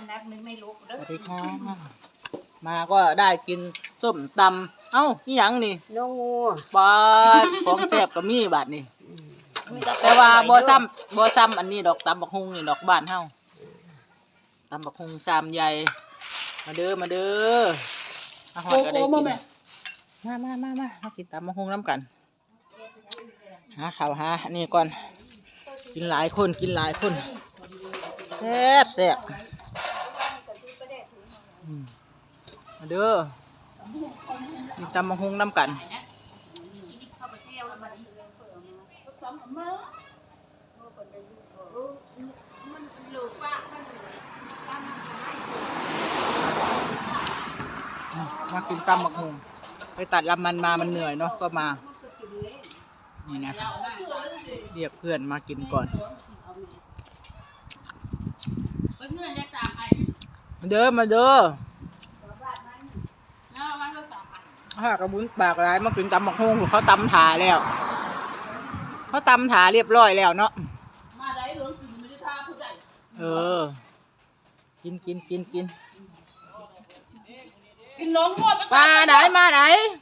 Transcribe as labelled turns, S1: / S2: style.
S1: อันนักนึงไม่ลุก
S2: ส
S1: เด้อ
S2: วัสดีค่ะ มาก็ได้กินส้มตำเอ้านี่หยังนี่
S3: น้องงู
S2: บาดของแซ่บก็มีบาดนี่ แต่ว่าบ่ซ้ำบ่ซ้ำอันนี้ดอกตำบักฮุงนี่ดอกบ้านเฮาตำบักฮุงชามใหญ่ มาเด้อมาเด้อมาหอดก็ได้กินมามามามามากินตำบักฮุงน้ำกันหาข้าวหาอันนี้ก่อน กินหลายคนกินหลายคนแซ่บแซ่บอื มาเด้อกินตำบักฮุงน้ำกันมากินตำบักฮุงไปตัดลำมันมามันเหนื่อยเนาะก็มา นี่นะเรียกเพื่อนมากินก่อน
S1: เงินจะสามไอ้
S2: มาเด้อมาเด้อ
S1: เนาะมันก็สามอัน
S2: ถ้ากระบุนปากร้ายมากินตำบักฮุงเขาตำถาแล้ว เขาตำถาเรียบร้อยแล้วเนาะ
S1: มาได้เหลืองกินไม่ได้ท่าผู้ใด
S2: เออ กินกินกินกิน
S1: กินน้องงวด
S2: มาไหนมาไหน
S3: มาแม่